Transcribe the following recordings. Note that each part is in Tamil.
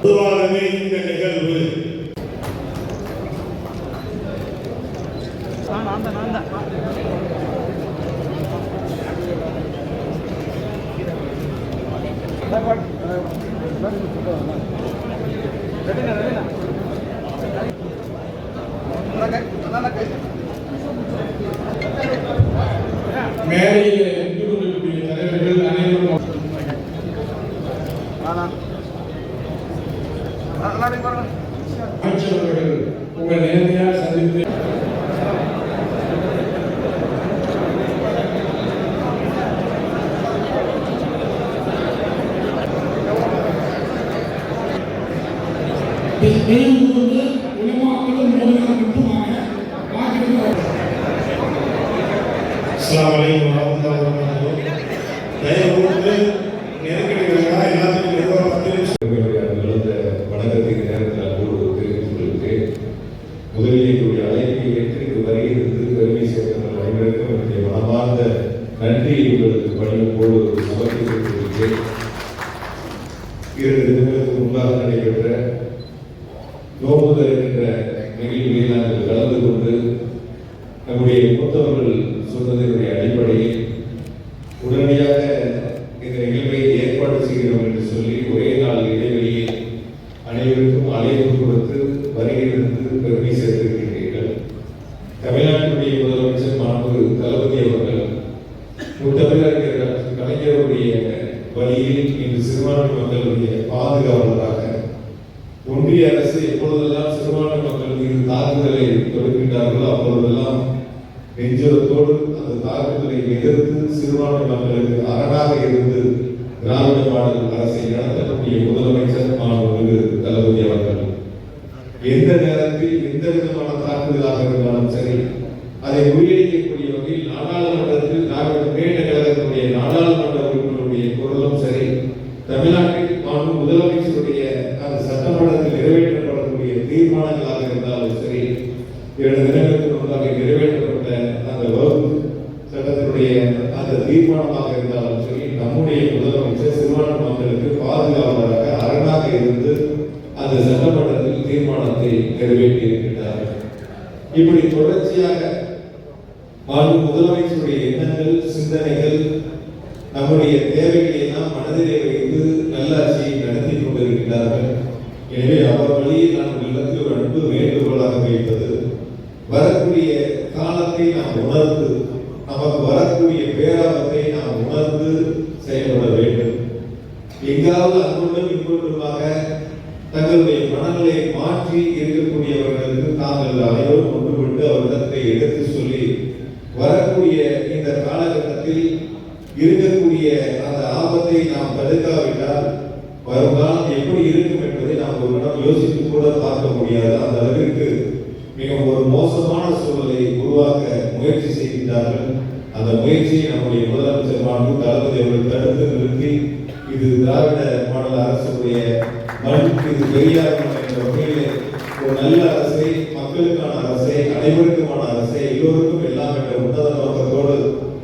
பொதுவாகவே இந்த நிகழ்வு மேடையில் அமைச்சர் அவர்கள் உங்கள் நேரடியாக சந்தித்து நன்றியை உங்களுக்கு பணியோடு சமர்ப்பித்துக் கொள்கிறேன் இரண்டு தினங்களுக்கு முன்பாக நடைபெற்ற நோம்புதல் என்ற நிகழ்வில் நாங்கள் கலந்து கொண்டு நம்முடைய மூத்தவர்கள் சொன்னதனுடைய அடிப்படையில் உடனடியாக இந்த நிகழ்வை ஏற்பாடு செய்கிறோம் என்று சொல்லி ஒரே நாள் இடைவெளியில் அனைவருக்கும் அழைப்பு கொடுத்து வருகிறது பெருமை சேர்த்திருக்கிறீர்கள் தமிழ்நாட்டினுடைய முதலமைச்சர் மாண்பு தளபதி அவர்கள் முத்தமிழறிஞர் டாக்டர் கலைஞருடைய வழியில் இன்று சிறுபான்மை மக்களுடைய பாதுகாவலராக ஒன்றிய அரசு எப்பொழுதெல்லாம் சிறுபான்மை மக்கள் மீது தாக்குதலை தொடுக்கின்றார்களோ அப்பொழுதெல்லாம் நெஞ்சுரத்தோடு அந்த தாக்குதலை எதிர்த்து சிறுபான்மை மக்களுக்கு அரணாக இருந்து திராவிட மாடல் அரசை நடத்தக்கூடிய முதலமைச்சர் மாணவர்கள் தளபதி அவர்கள். எந்த நேரத்தில் எந்த விதமான தாக்குதலாக இருந்தாலும் சரி அதை முறியடிக்கக்கூடிய வகையில் நாடாளுமன்றத்தில் தமிழ்நாட்டில் மாண்பு முதலமைச்சருடைய அந்த சட்டமன்றத்தில் நிறைவேற்றப்படக்கூடிய தீர்மானங்களாக இருந்தாலும் சரி இரண்டு தினங்களுக்கு முன்பாக நிறைவேற்றப்பட்ட அந்த வகுப்பு சட்டத்தினுடைய அந்த தீர்மானமாக இருந்தாலும் சரி நம்முடைய முதலமைச்சர் சிறுபான்மை மக்களுக்கு பாதுகாவலராக அரணாக இருந்து அந்த சட்டமன்றத்தில் தீர்மானத்தை நிறைவேற்றி இருக்கின்றார்கள் இப்படி தொடர்ச்சியாக மாண்பு முதலமைச்சருடைய எண்ணங்கள் சிந்தனைகள் நம்முடைய தேவைகளை எல்லாம் மனதிலே வைத்து நல்லாட்சியை நடத்தி கொண்டிருக்கிறார்கள் எனவே அவர் வழியை நாம் உள்ளத்தில் ஒரு அன்பு வேண்டுகோளாக வைப்பது வரக்கூடிய காலத்தை நாம் உணர்ந்து நமக்கு வரக்கூடிய பேராபத்தை நாம் உணர்ந்து செயல்பட வேண்டும். எங்காவது அன்புடன் இன்பொன்றுமாக தங்களுடைய மனங்களை மாற்றி இருக்கக்கூடியவர்களுக்கு தாங்கள் அனைவரும் ஒன்றுபட்டு அவரிடத்தை எடுத்து சொல்லி வரக்கூடிய இருக்கக்கூடிய அந்த ஆபத்தை நாம் தடுக்காவிட்டால் வருங்காலம் எப்படி இருக்கும் என்பதை நாம் ஒரு இடம் யோசித்து கூட பார்க்க முடியாது. அந்த அளவிற்கு மிக ஒரு மோசமான சூழலை உருவாக்க முயற்சி செய்கின்றார்கள். அந்த முயற்சியை நம்முடைய முதலமைச்சர் மாண்பு தளபதி அவர்கள் தடுத்து நிறுத்தி இது திராவிட மாடல் அரசுடைய மண் இது பெரியார் என்ற வகையிலே ஒரு நல்ல அரசை மக்களுக்கான அரசை அனைவருக்குமான அரசை எல்லோருக்கும் எல்லாம் என்ற உன்னத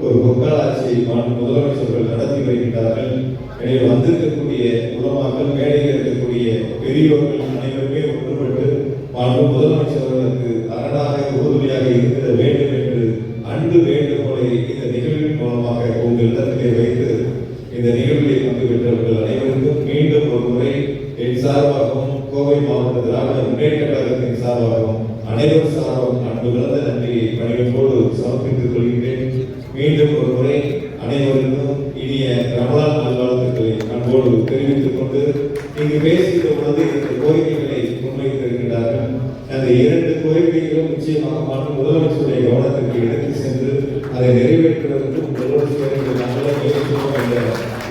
ஒரு பொற்காலாட்சியை மாண்பு முதலமைச்சர்கள் நடத்தி வருகின்றார்கள். எனவே வந்திருக்கக்கூடிய உலமாக்கள் மேடையில் இருக்கக்கூடிய பெரியோர்கள் அனைவருமே ஒன்றுபட்டு மாண்பு முதலமைச்சர் அவர்களுக்கு அரணாக உறுதுணையாக இருக்க வேண்டும் என்று அன்பு வேண்டுகோளை இந்த நிகழ்வின் மூலமாக உங்களிடத்திலே வைத்து இந்த நிகழ்வில் பங்கு பெற்றவர்கள் அனைவருக்கும் மீண்டும் ஒரு முறை என் சார்பாகவும் கோவை மாவட்ட திராவிட முன்னேற்ற கழகத்தின் சார்பாகவும் அனைவரும் சார்பாகவும் அன்பு கலந்த நன்றியை பணிகளோடு சமர்ப்பித்துக் கொள்கின்றேன். மீண்டும் ஒரு முறை அனைவருக்கும் இனிய ரமலான் நல்வாழ்த்துக்களை அன்போடு தெரிவித்துக் கொண்டு இங்கு பேசுகிற பொழுது இரண்டு கோரிக்கைகளை முன்வைத்திருக்கிறார்கள் அந்த இரண்டு கோரிக்கைகளும் நிச்சயமாக மாண்பு முதலமைச்சருடைய கவனத்திற்கு எடுத்து சென்று அதை நிறைவேற்றுவதற்கு உங்களோடு சேர்ந்து நாங்களும் முயற்சிப்போம் என்ற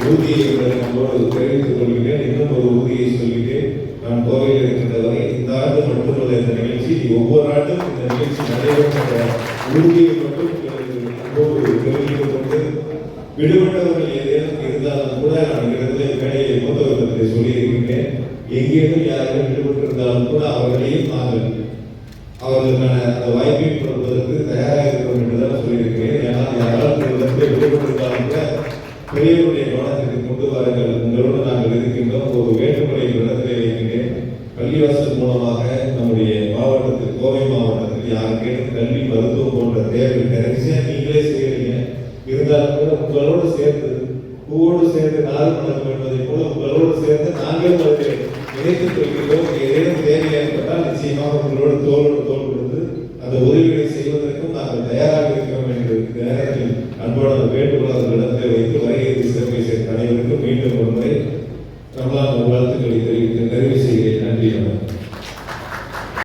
உறுதியை உங்களை நம்மோடு தெரிவித்துக் கொள்கிறேன். இன்னும் ஒரு உறுதியை சொல்லிட்டேன். நான் கோவையில் இருக்கின்ற இந்த ஆண்டு மட்டுமல்ல இந்த நிகழ்ச்சி ஒவ்வொரு ஆண்டும் இந்த நிகழ்ச்சி நடைபெறும் என்ற உறுதியை விடுபட்டவர்கள் ஏதேனும் இருந்தாலும் கூட நான் இடத்துல கடையை மூத்தவர்களிடத்தில் சொல்லியிருக்கின்றேன் எங்கேயும் யாரும் விடுபட்டிருந்தாலும் கூட அவர்களையும் நாங்கள் அவர்களுக்கான அந்த வாய்ப்பை கொடுப்பதற்கு தயாராக இருக்கிறோம் என்றுதான் சொல்லியிருக்கிறேன். ஏன்னா யாராவது இடத்துல விடுபட்டிருந்தாலும் கூட பெரியவருடைய கவனத்திற்கு கொண்டு வாருங்கள். உங்களோடு நாங்கள் இருக்கின்றோம். ஒரு வேண்டுகோளை இடத்திலே வைக்கின்றேன். பள்ளிவாசல் மூலமாக நம்முடைய மாவட்டத்தில் கோவை மாவட்டத்தில் யார் கேட்டு கல்வி மருத்துவம் போன்ற தேவை நிறைய நீங்களே செய்கிறீர்கள் இருந்தாலும் கூட உங்களோடு சேர்ந்து பூவோடு சேர்ந்து நாடு மணக்கும் என்பதை போல உங்களோடு சேர்ந்து நாங்கள் அவர்களை இணைத்துக் கொள்கிறோம் ஏதேனும் தேவை ஏற்பட்டால் நிச்சயமாக உங்களோடு தோளோடு தோல் கொடுத்து அந்த உதவிகளை செய்வதற்கும் நாங்கள் தயாராக இருக்கிறோம் என்று இந்த நேரத்தில் அன்போடு வேண்டுகோள் அவர்களிடத்தில் வைத்து வரையறை சிறப்பை சேர்ந்த அனைவருக்கும் மீண்டும் ஒரு முறை நம்மளால் வாழ்த்துக்களை தெரிவித்து நிறைவு செய்ய